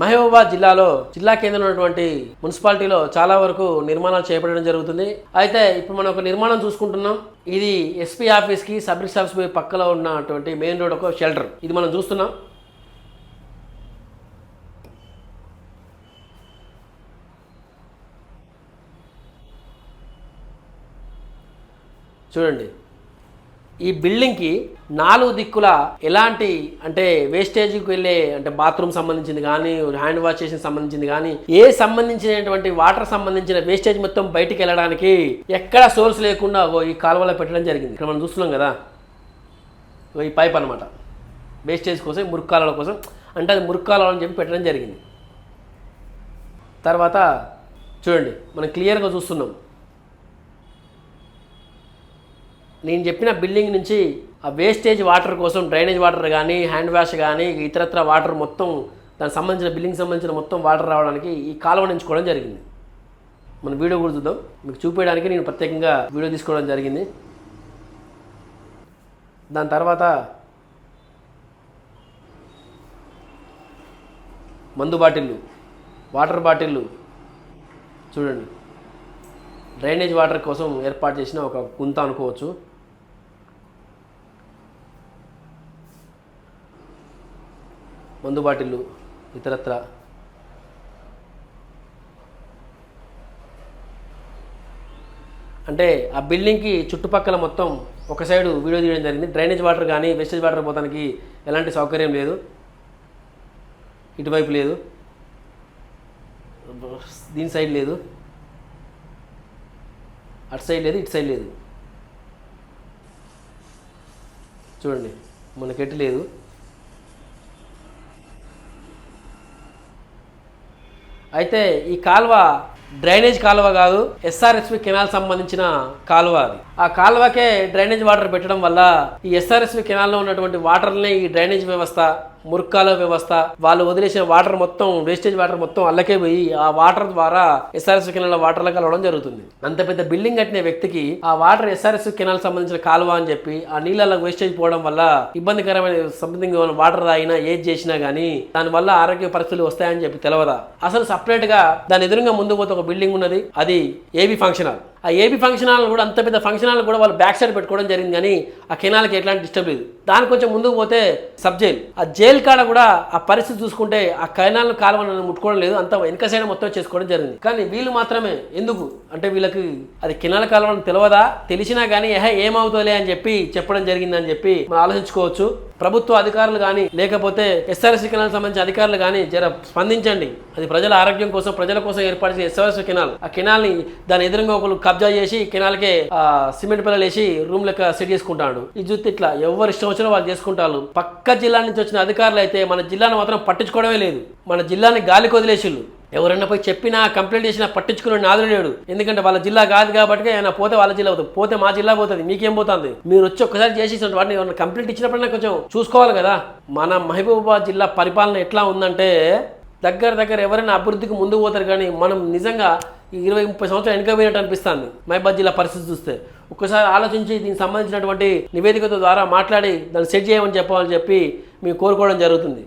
మహబూబాబాద్ జిల్లాలో జిల్లా కేంద్రంలో ఉన్నటువంటి మున్సిపాలిటీలో చాలా వరకు నిర్మాణాలు చేపట్టడం జరుగుతుంది. అయితే ఇప్పుడు మనం ఒక నిర్మాణం చూసుకుంటున్నాం. ఇది ఎస్పీ ఆఫీస్కి సబ్ రిజిస్టర్ ఆఫీస్ పక్కలో ఉన్నటువంటి మెయిన్ రోడ్ ఒక షెల్టర్. ఇది మనం చూస్తున్నాం. చూడండి. ఈ బిల్డింగ్కి నాలుగు దిక్కుల ఎలాంటి అంటే వేస్టేజ్కి వెళ్ళే అంటే బాత్రూమ్ సంబంధించింది కానీ హ్యాండ్ వాష్ చేసిన సంబంధించింది కానీ ఏ సంబంధించినటువంటి వాటర్ సంబంధించిన వేస్టేజ్ మొత్తం బయటికి వెళ్ళడానికి ఎక్కడ సోర్స్ లేకుండా ఓ ఈ కాలువలో పెట్టడం జరిగింది. ఇక్కడ మనం చూస్తున్నాం కదా ఓ ఈ పైప్ అనమాట వేస్టేజ్ కోసం మురుక్కాలల కోసం అంటే అది మురుక్కాలం అని చెప్పి పెట్టడం జరిగింది. తర్వాత చూడండి మనం క్లియర్గా చూస్తున్నాం. నేను చెప్పిన బిల్డింగ్ నుంచి ఆ వేస్టేజ్ వాటర్ కోసం డ్రైనేజ్ వాటర్ కానీ హ్యాండ్ వాష్ కానీ ఇతరత్ర వాటర్ మొత్తం దానికి సంబంధించిన బిల్డింగ్ సంబంధించిన మొత్తం వాటర్ రావడానికి ఈ కాలువ ఎంచుకోవడం జరిగింది. మన వీడియో కూడా చూద్దాం. మీకు చూపించడానికి నేను ప్రత్యేకంగా వీడియో తీసుకోవడం జరిగింది. దాని తర్వాత మందు బాటిళ్ళు వాటర్ బాటిళ్ళు చూడండి. డ్రైనేజ్ వాటర్ కోసం ఏర్పాటు చేసిన ఒక గుంత అనుకోవచ్చు. మందు బాటిళ్ళు ఇతరత్ర. అంటే ఆ బిల్డింగ్కి చుట్టుపక్కల మొత్తం ఒక సైడు వీడియో తీయడం జరిగింది. డ్రైనేజ్ వాటర్ కానీ వేస్టేజ్ వాటర్ పోతానికి ఎలాంటి సౌకర్యం లేదు. ఇటువైపు లేదు. దీని సైడ్ లేదు. అటు సైడ్ లేదు ఇటు సైడ్ లేదు. చూడండి మనకెట్టు లేదు. అయితే ఈ కాలువ డ్రైనేజ్ కాలువ కాదు ఎస్ఆర్ఎస్పి కెనాల్ సంబంధించిన కాలువ అది. ఆ కాలువకే డ్రైనేజ్ వాటర్ పెట్టడం వల్ల ఈ ఎస్ఆర్ఎస్పి కెనాల్లో ఉన్నటువంటి వాటర్ని ఈ డ్రైనేజ్ వ్యవస్థ మురుక్కాల వ్యవస్థ వాళ్ళు వదిలేసిన వాటర్ మొత్తం వేస్టేజ్ వాటర్ మొత్తం అల్లకే పోయి ఆ వాటర్ ద్వారా ఎస్ఆర్ఎస్ కెనాల్ వాటర్లో కలవడం జరుగుతుంది. అంత పెద్ద బిల్డింగ్ కట్టిన వ్యక్తికి ఆ వాటర్ ఎస్ఆర్ఎస్ కెనాల్ సంబంధించిన కాలువ అని చెప్పి ఆ నీళ్ళలో వేస్టేజ్ పోవడం వల్ల ఇబ్బందికరమైన సంథింగ్ వాటర్ తాగినా ఏది చేసినా కానీ దాని వల్ల ఆరోగ్య పరిస్థితులు వస్తాయని చెప్పి తెలవదా? అసలు సపరేట్గా దాని ఎదురుగా ముందు పోతే ఒక బిల్డింగ్ ఉన్నది అది ఏబీ ఫంక్షన్ హాల్ ఆ ఏబీ ఫంక్షన్ హాల్ కూడా అంత పెద్ద ఫంక్షన్ హాల్ కూడా వాళ్ళు బ్యాక్ సైడ్ పెట్టుకోవడం జరిగింది కానీ ఆ కెనాల్కి ఎట్లాంటి డిస్టర్బ్ లేదు. దాని కొంచెం ముందుకు పోతే సబ్ జైల్ ఆ జైల్ కాడ కూడా ఆ పరిస్థితి చూసుకుంటే ఆ కెనాల్ కాలువను ముట్టుకోవడం లేదు. అంత వెనక సైడ్ మొత్తం చేసుకోవడం జరిగింది. కానీ వీళ్ళు మాత్రమే ఎందుకు? అంటే వీళ్ళకి అది కెనాల్ కాలువని తెలియదా తెలిసినా కానీ ఏహ ఏమవుతుందిలే అని చెప్పి చెప్పడం జరిగిందని చెప్పి మనం ఆలోచించుకోవచ్చు. ప్రభుత్వ అధికారులు కానీ లేకపోతే ఎస్ఆర్ఎస్ కెనాల్ సంబంధించిన అధికారులు కానీ జర స్పందించండి. అది ప్రజల ఆరోగ్యం కోసం ప్రజల కోసం ఏర్పాటు చేసిన ఎస్ఆర్ఎస్ కెనాల్. ఆ కెనాల్ని దాని ఎదురుగా ఒకరు కబ్జా చేసి కెనాల్కే సిమెంట్ పిల్లలు వేసి రూమ్ లెక్క సెట్ చేసుకుంటాడు. ఈ చూస్తే ఇట్లా ఎవరు ఇష్టం వచ్చినా వాళ్ళు చేసుకుంటారు. పక్క జిల్లా నుంచి వచ్చిన అధికారులు అయితే మన జిల్లాను మాత్రం పట్టించుకోవడమే లేదు. మన జిల్లాని గాలికి వదిలేసిళ్ళు. ఎవరన్నా పోయి చెప్పినా కంప్లైంట్ చేసినా పట్టించుకునే నాదుడు లేడు. ఎందుకంటే వాళ్ళ జిల్లా కాదు కాబట్టి ఆయన పోతే వాళ్ళ జిల్లా అవుతుంది పోతే మా జిల్లా పోతుంది. మీకేం పోతుంది? మీరు వచ్చి ఒక్కసారి చేసేసిన వాటిని ఎవరైనా కంప్లైంట్ ఇచ్చినప్పుడైనా కొంచెం చూసుకోవాలి కదా. మన మహబూబాబాద్ జిల్లా పరిపాలన ఎట్లా ఉందంటే దగ్గర దగ్గర ఎవరైనా అభివృద్ధికి ముందుకు పోతారు కానీ మనం నిజంగా ఈ ఇరవై ముప్పై సంవత్సరాలు వెనుకపోయినట్టు అనిపిస్తుంది. మహబాద్ జిల్లా పరిస్థితి చూస్తే. ఒక్కసారి ఆలోచించి దీనికి సంబంధించినటువంటి నివేదికతో ద్వారా మాట్లాడి దాన్ని సెట్ చేయమని చెప్పాలని చెప్పి మేము కోరుకోవడం జరుగుతుంది.